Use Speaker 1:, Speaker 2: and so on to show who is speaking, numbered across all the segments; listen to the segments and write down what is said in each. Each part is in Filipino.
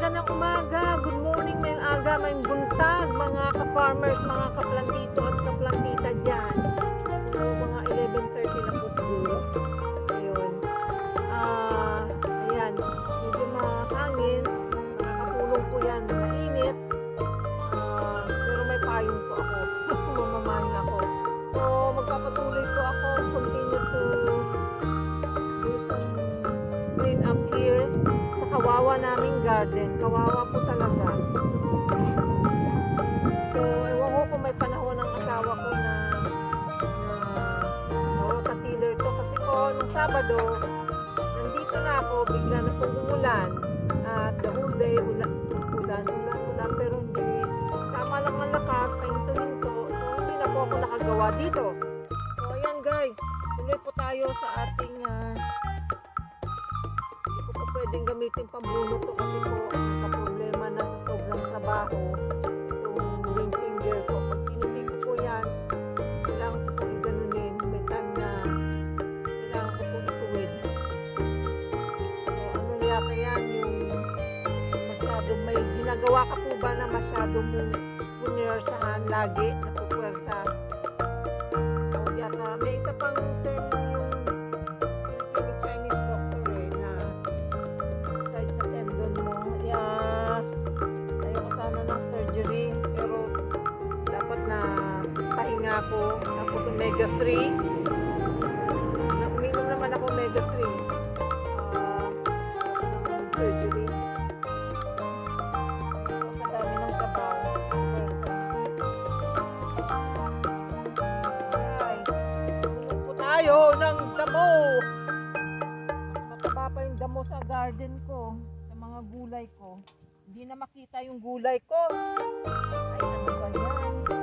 Speaker 1: umaga ng umaga. Good morning, may aga, may buntag, mga ka-farmers, mga kaplantito at kaplantita dyan. So, mga 11.30 na po siguro. Ayun. Ah, ayan. Medyo mahangin. Nakakatulong po yan. Mainit. Ah, pero may payong po ako. Mamamahin ako. So, magpapatuloy po ako. Continue to garden. Kawawa po talaga. So, ewan ko kung may panahon ng asawa ko na na ka-tiller to. Kasi po, nung Sabado, nandito na ako, bigla na pong umulan. At the whole day, ulan, ulan, ulan, ulan. Pero hindi, tama lang ang lakas, pahinto-hinto. So, hindi na po ako nakagawa dito. So, ayan guys, tuloy po tayo sa ating po pwedeng gamitin pambuno to kasi po ang problema na sa sobrang trabaho itong ring finger ko. Pag kinubi ko yan, kailangan ko po iganunin. May time na kailangan ko po ituwid. So ano yata yan yung may ginagawa ka po ba na masyadong mong punersahan lagi pahinga ko. Tapos omega 3. Na uminom naman ako omega 3. Ah, ayoko ng surgery. Sa dami ng trabaho. Tulog po tayo ng damo. Mas mataba pa yung damo sa garden ko, sa mga gulay ko. Hindi na makita yung gulay ko. Ay, ano ba yan?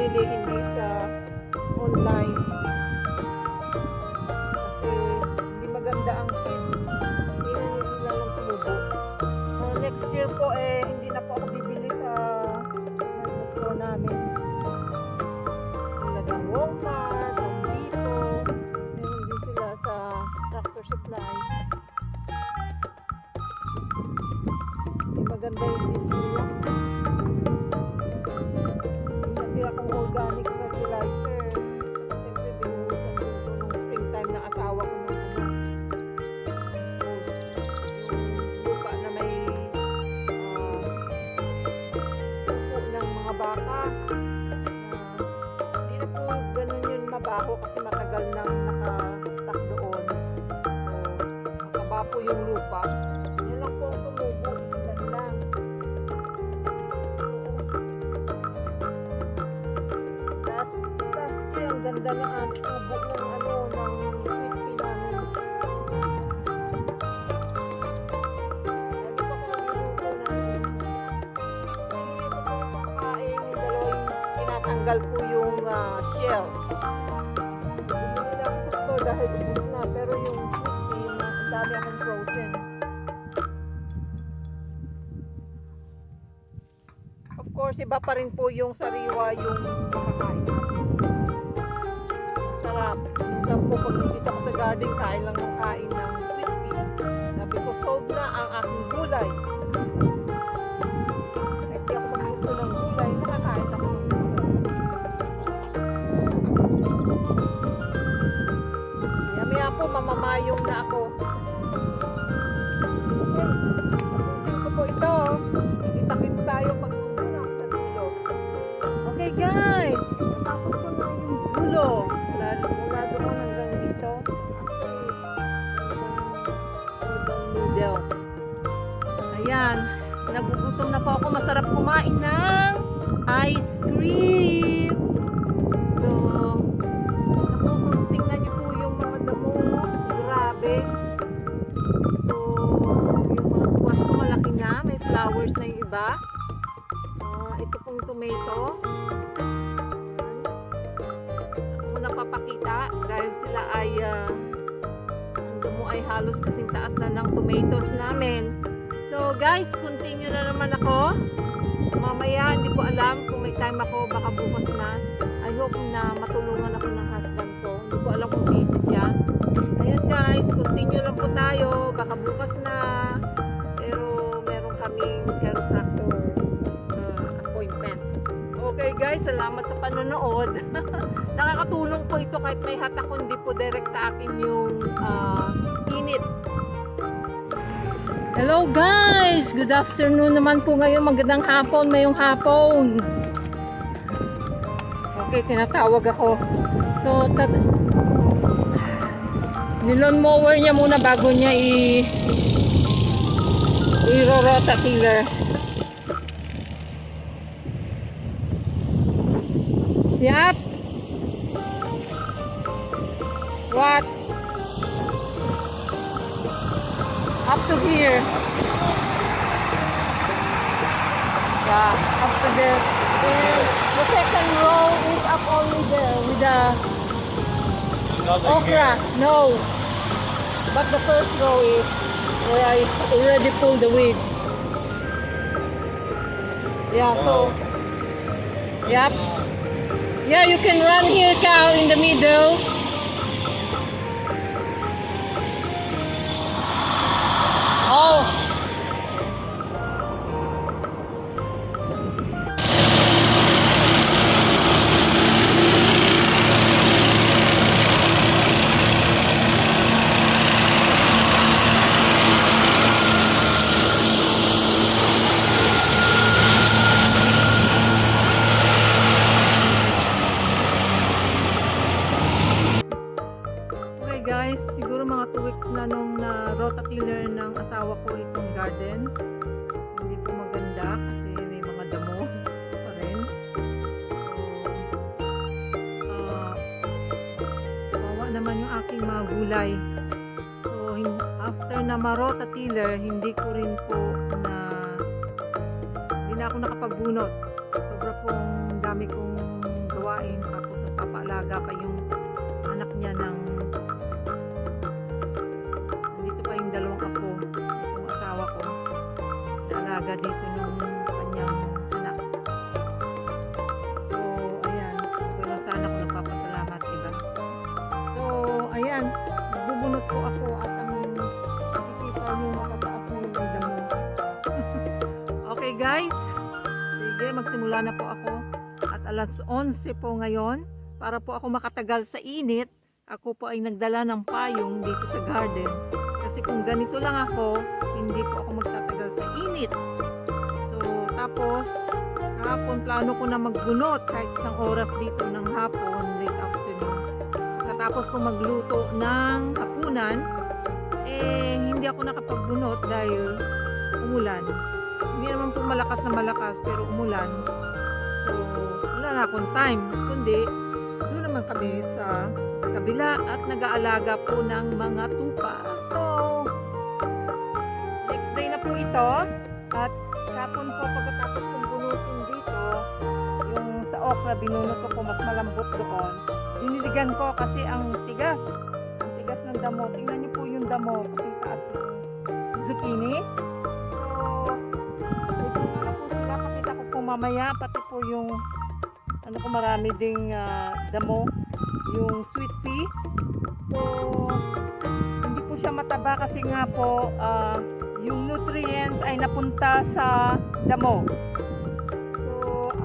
Speaker 1: Binili, hindi sa online. Kasi hindi maganda ang seat. Hindi lang tumubo. Uh, next year po, eh, hindi na po ako bibili sa, sa store namin. Hindi po ganun yun mabaho kasi matagal nang naka-stack doon. So, mataba po yung lupa. Yan lang po ang tumubo. Ilan lang. Last, last year, ang ganda na tubo ng ano, ng tinatanggal po yung ah, shell. Bumili ako sa store dahil ubus na. Pero yung na- ang akong frozen. Of course, iba pa rin po yung sariwa yung makakain. Masarap. Minsan po pag nandito ako sa garden, kain lang ng kain ng pea. Sabi ko, solve na ang aking gulay. Po, mamamayong na ako. Ba? Ah, ito pong tomato. Saan ko napapakita dahil sila ay ah, ang damo ay halos kasing taas na ng tomatoes namin. So guys, continue na naman ako. Mamaya, hindi ko alam kung may time ako, baka bukas na. I hope na matulungan ako ng husband ko. Hindi ko alam kung busy siya. Ayun guys, continue lang po tayo. Baka bukas na. Guys, salamat sa panonood. Nakakatulong po ito kahit may hatak ko, hindi po direct sa akin yung ah, init. Hello guys! Good afternoon naman po ngayon. Magandang hapon, mayong hapon. Okay, tinatawag ako. So, tad nilon mower niya muna bago niya i i-rorota tiller. What? Up to here. Yeah, up to there. And the second row is up only there with the
Speaker 2: Nothing
Speaker 1: okra. No. But the first row is where I already pulled the weeds. Yeah, so. Yep. Yeah, you can run here, cow, in the middle. Oh. Yung mga gulay. So, after na marototiller, hindi ko rin po na hindi na ako nakapagbunot. Sobra pong dami kong gawain tapos nagpapaalaga pa yung anak niya ng nandito pa yung dalawang apo yung asawa ko naalaga dito nung ko ako at ang nakikita nyo matataas na yung damo okay guys sige magsimula na po ako at alas 11 po ngayon para po ako makatagal sa init, ako po ay nagdala ng payong dito sa garden. Kasi kung ganito lang ako, hindi po ako magtatagal sa init. So, tapos, kahapon plano ko na magbunot kahit isang oras dito ng hapon. Katapos ko magluto ng hapunan, eh, hindi ako nakapagbunot dahil umulan. Hindi naman po malakas na malakas, pero umulan. So, wala na akong time. Kundi, doon naman kami sa kabila at nag-aalaga po ng mga tupa. So, next day na po ito. At kapon po pagkatapos kong bunutin dito, yung sa okra, binunot ko po mas malambot doon. Diniligan ko kasi ang tigas. Ang tigas ng damo. Tingnan niyo po yung damo kasi taas zucchini. So, na po sila. Pakita ko po mamaya. Pati po yung ano ko marami ding ah, damo yung sweet pea so hindi po siya mataba kasi nga po ah, yung nutrients ay napunta sa damo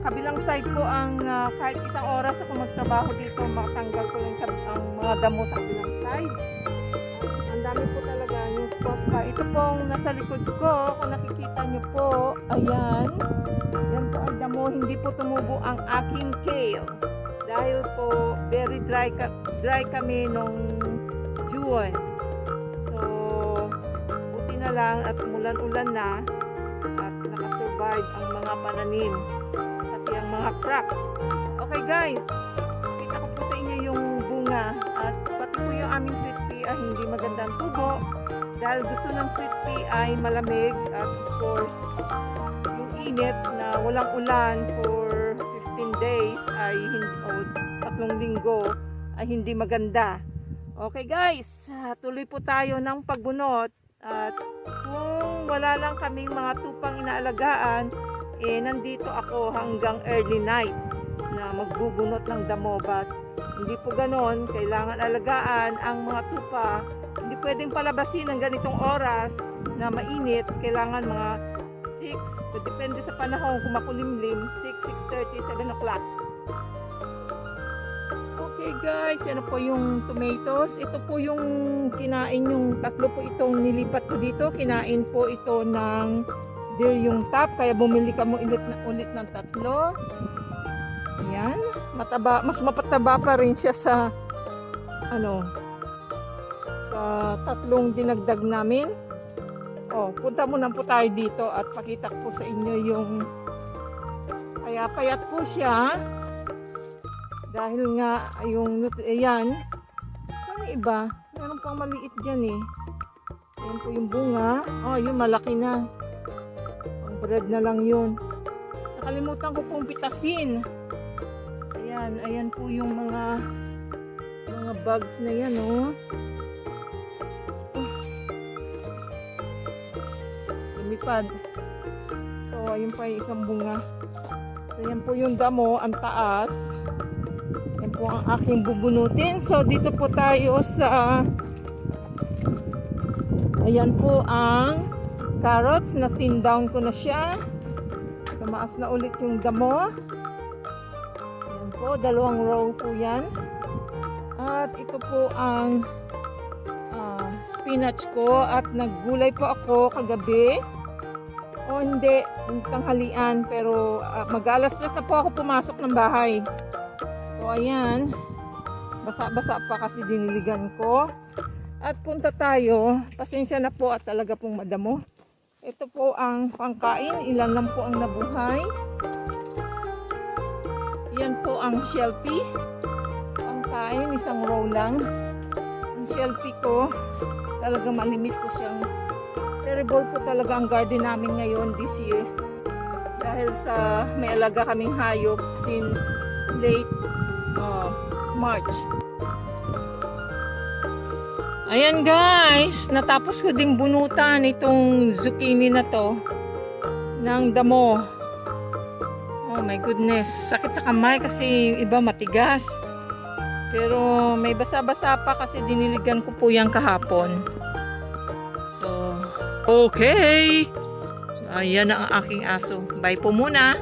Speaker 1: kabilang side ko ang ah, kahit isang oras ako magtrabaho dito makatanggal ko yung ang mga damo sa kabilang side. Ang dami po talaga yung squash pa. Ito pong nasa likod ko kung nakikita nyo po ayan. Yan po ay damo, hindi po tumubo ang aking kale. Dahil po, very dry, ka, dry kami nung June. So, buti na lang at umulan-ulan na at nakasurvive ang mga pananim mga crops. Okay guys, kita ko po sa inyo yung bunga. At pati po yung aming sweet pea ay hindi magandang tubo. Dahil gusto ng sweet pea ay malamig at of course yung mainit na walang ulan for 15 days ay hindi, o tatlong linggo ay hindi maganda. Okay guys, tuloy po tayo ng pagbunot. At kung wala lang kaming mga tupang inaalagaan, eh nandito ako hanggang early night na magbubunot ng damo but hindi po ganon, kailangan alagaan ang mga tupa. Hindi pwedeng palabasin ng ganitong oras na mainit, kailangan mga 6, depende sa panahon kung makulimlim, 6, 6.30, 7 o'clock. Okay guys, ano po yung tomatoes. Ito po yung kinain yung tatlo po itong nilipat ko dito. Kinain po ito ng deer yung top. Kaya bumili ka mo ulit, na, ulit ng tatlo. Ayan. Mataba, mas mapataba pa rin siya sa ano sa tatlong dinagdag namin. Oh, punta muna po tayo dito at pakita ko sa inyo yung kaya payat po siya dahil nga yung ayan saan iba meron pang maliit dyan eh ayan po yung bunga oh yun malaki na bread na lang yun. Nakalimutan ko pong pitasin. Ayan ayan po yung mga mga bugs na yan oh. Lumipad. So ayun pa yung isang bunga. So yan po yung damo ang taas. Yan po ang aking bubunutin. So dito po tayo sa ayan po ang carrots na thin down ko na siya. Tumaas na ulit yung damo. Yan po dalawang row po yan. At ito po ang ah, spinach ko. At naggulay po ako kagabi. O hindi, tanghalian pero ah, mag-alas na po ako pumasok ng bahay. So ayan. Basa-basa pa kasi diniligan ko. At punta tayo. Pasensya na po at talaga pong madamo ito po ang pangkain. Ilan lang po ang nabuhay. Yan po ang shelfie pangkain isang row lang. Ang shelfie ko talaga malimit ko siyang terrible po talaga ang garden namin ngayon this year. Dahil sa may alaga kaming hayop since late uh, March ayan guys natapos ko ding bunutan itong zucchini na to ng damo oh my goodness sakit sa kamay kasi iba matigas pero may basa-basa pa kasi diniligan ko po yan kahapon so Okay. Ayan na ang aking aso. Bye po muna.